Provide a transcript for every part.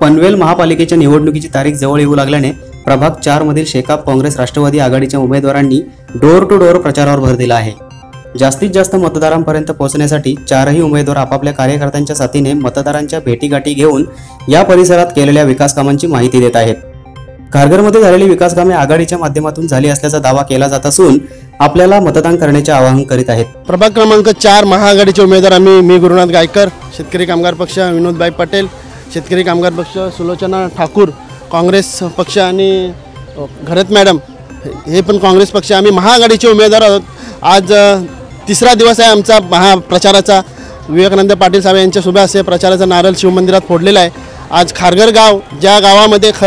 पनवेल महापालिकेच्या निवडणुकीची तारीख जवळ येऊ लागल्याने प्रभाग चार मधील शेकाप काँग्रेस राष्ट्रवादी आघाडीच्या उमेदवारांनी डोअर टू डोअर प्रचारावर भर दिला आहे. जास्तीत जास्त मतदारांपर्यंत पोहोचण्यासाठी चारही उमेदवार आपापल्या कार्यकर्त्यांच्या साथीने मतदारांच्या भेटीगाठी घेऊन या परिसरात केलेल्या विकास कामांची माहिती देत आहेत. खारघरमध्ये झालेली विकास कामे आघाडीच्या माध्यमातून झाली असल्याचा दावा केला जात असून आपल्याला मतदान करण्याचे आवाहन करीत आहेत. प्रभाग क्रमांक चार महाआघाडीचे उमेदवार आम्ही मी गुरुनाथ गायकर शेतकरी कामगार पक्ष विनोदभाई पटेल शेतकरी कामगार पक्ष सुलोचना ठाकूर काँग्रेस पक्ष आणि घरत मॅडम हे पण काँग्रेस पक्ष. आम्ही महाआघाडीचे उमेदवार आहोत. आज तिसरा दिवस आहे आमचा महाप्रचाराचा. विवेकानंद पाटील साहेब यांच्या शुभ प्रचाराचा नारळ शिवमंदिरात फोडलेला आहे. आज खारघर गाव ज्या गावामध्ये ख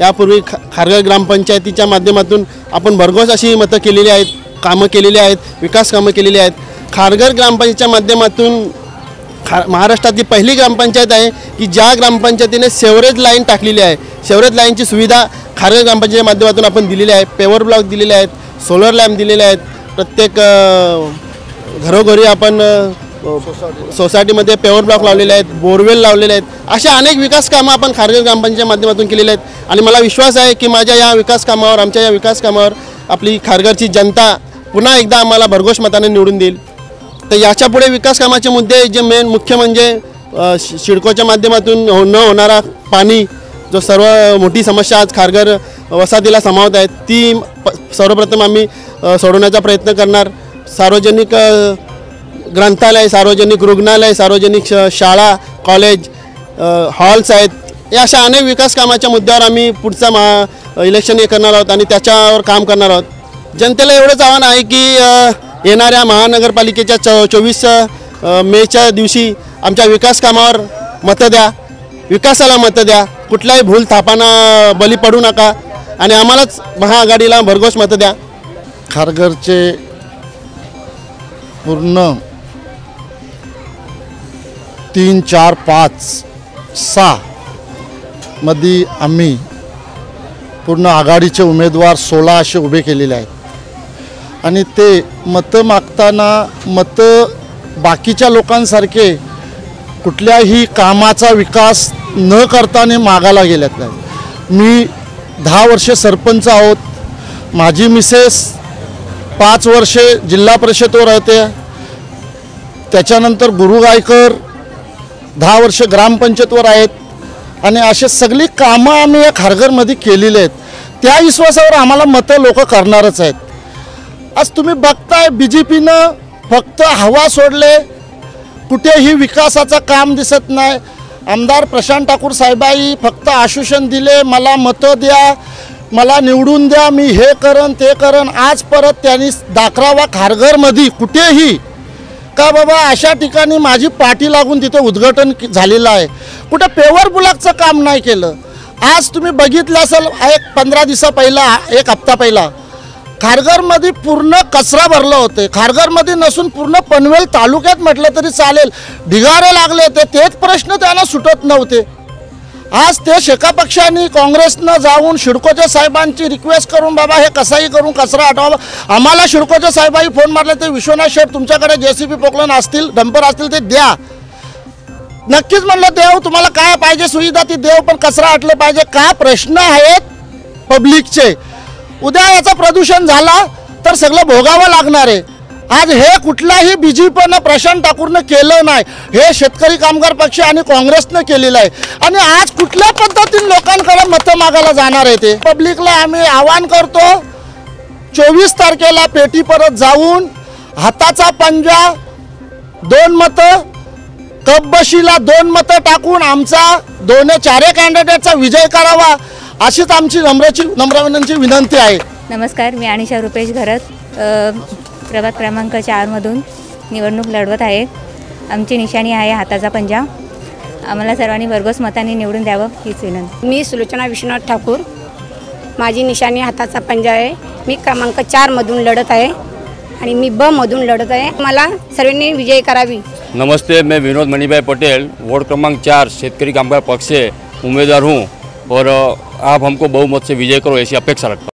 यापूर्वी ख खारघर ग्रामपंचायतीच्या माध्यमातून आपण भरघोस अशी मतं केलेली आहेत कामं केलेली आहेत विकास कामं केलेली आहेत. खारघर ग्रामपंचायतीच्या माध्यमातून खा महाराष्ट्रातली पहिली ग्रामपंचायत आहे की ज्या ग्रामपंचायतीने सेवरेज लाईन टाकलेली आहे. सेवरेज लाईनची सुविधा खारघर ग्रामपंचायतीच्या माध्यमातून आपण दिलेली आहे. पेवर ब्लॉक दिलेले आहेत सोलर लॅम्प दिलेले आहेत. प्रत्येक घरोघरी आपण सोसायटीमध्ये पेवर ब्लॉक लावलेले आहेत बोरवेल लावलेले आहेत. अशा अनेक विकास कामं आपण खारघर ग्रामपंचायतीच्या माध्यमातून केलेले आहेत. आणि मला विश्वास आहे की माझ्या या विकास कामावर आमच्या या विकास कामावर आपली खारघरची जनता पुन्हा एकदा आम्हाला भरघोष मताने निवडून देईल. तर याच्यापुढे विकास कामाचे मुद्दे जे मेन मुख्य म्हणजे शिडकोच्या माध्यमातून हो- न होणारा पाणी जो सर्व मोठी समस्या आज खारघर वसाहतीला समावत आहे ती प- सर्वप्रथम आम्ही सोडवण्याचा प्रयत्न करणार. सार्वजनिक ग्रंथालय सार्वजनिक रुग्णालय सार्वजनिक श- शाळा कॉलेज हॉल्स आहेत. या अशा अनेक विकास कामाच्या मुद्द्यावर आम्ही पुढचा मा इलेक्शन हे करणार आहोत आणि त्याच्यावर काम करणार आहोत. जनतेला एवढंच आव्हान आहे की येणाऱ्या महानगरपालिकेच्या च चोवीस मेच्या दिवशी आमच्या विकास कामावर मतं द्या. विकासाला मतं द्या. कुठलाही भूल थापाना बली पडू नका. आणि आम्हालाच महाआघाडीला भरघोस मतं द्या. खारघरचे पूर्ण तीन चार पाच सहा मध्ये आम्ही पूर्ण आघाडीचे उमेदवार सोळा असे उभे केलेले आहेत. आणि ते मतं मागताना मतं बाकीच्या लोकांसारखे कुठल्याही कामाचा विकास न करताना मागायला गेल्यात नाही. मी दहा वर्षे सरपंच आहोत. माझी मिसेस पाच वर्षे जिल्हा परिषदवर होते त्याच्यानंतर गुरु गायकर दहा वर्ष ग्रामपंचायतवर आहेत. आणि असे सगळी कामं आम्ही या खारघरमध्ये केलेली आहेत. त्या विश्वासावर आम्हाला मतं लोक करणारच आहेत. आज तुम्ही बघताय बी जे पीनं फक्त हवा सोडले कुठेही विकासाचं काम दिसत नाही. आमदार प्रशांत ठाकूर साहेबाई फक्त आश्वासन दिले मला मतं द्या मला निवडून द्या मी हे करन ते करन आज परत त्यांनी दाखरावा खारघरमध्ये कुठेही. का बाबा अशा ठिकाणी माझी पाठी लागून तिथे उद्घाटन झालेलं आहे. कुठं पेवर ब्लॉकचं काम नाही केलं. आज तुम्ही बघितलं असेल एक पंधरा दिवसा पहिला एक हप्ता पहिला खारघरमध्ये पूर्ण कचरा भरला होते. खारघरमध्ये नसून पूर्ण पनवेल तालुक्यात म्हटलं तरी चालेल. ढिगारे लागले होते तेच प्रश्न त्यांना सुटत नव्हते. आज ते शेका पक्षांनी काँग्रेसनं जाऊन शिडकोच्या साहेबांची रिक्वेस्ट करून बाबा हे कसाही करून कचरा हटवावा. आम्हाला शिडकोच्या साहेबांनी फोन मारले ते विश्वनाथ शेठ तुमच्याकडे जे सी बी पोकलन असतील डंपर असतील ते द्या. नक्कीच म्हणलं देव तुम्हाला काय पाहिजे सुविधा? ती देव पण कचरा हटलं पाहिजे. का प्रश्न आहेत? पब्लिकचे. उद्या याचं प्रदूषण झाला तर सगळं भोगावं लागणार आहे. आज हे कुठलाही बीजेपीनं प्रशांत ठाकूरनं केलं नाही. हे शेतकरी कामगार पक्ष आणि काँग्रेसनं केलेलं आहे. आणि आज कुठल्या पद्धतीने लोकांकडे मतं मागायला जाणार आहे ते? पब्लिकला आम्ही आवाहन करतो चोवीस तारखेला पेटी परत जाऊन हाताचा पंजा दोन मतं कपबशीला दोन मतं टाकून आमचा दोन चारे कॅन्डिडेटचा विजय करावा. अशीच आमची नम्रची नम्रविनंती विनंती आहे. नमस्कार मी अनिशा रुपेश घरत अ, प्रभाग क्रमांक चारमधून निवडणूक लढवत आहे. आमची निशाणी आहे हाताचा पंजा. आम्हाला सर्वांनी भरघोस मताने निवडून द्यावं हीच विनंती. मी सुलोचना विश्वनाथ ठाकूर. माझी निशाणी हाताचा पंजा आहे. मी क्रमांक चारमधून लढत आहे आणि मी ब मधून लढत आहे. मला सर्वांनी विजय करावी. नमस्ते मैं विनोद मणिभाई पटेल. वार्ड क्रमांक चार शेतकरी कामगार पक्ष से उम्मीदवार हूँ. और आप हमको बहुमत से विजय करो ऐसी अपेक्षा रखता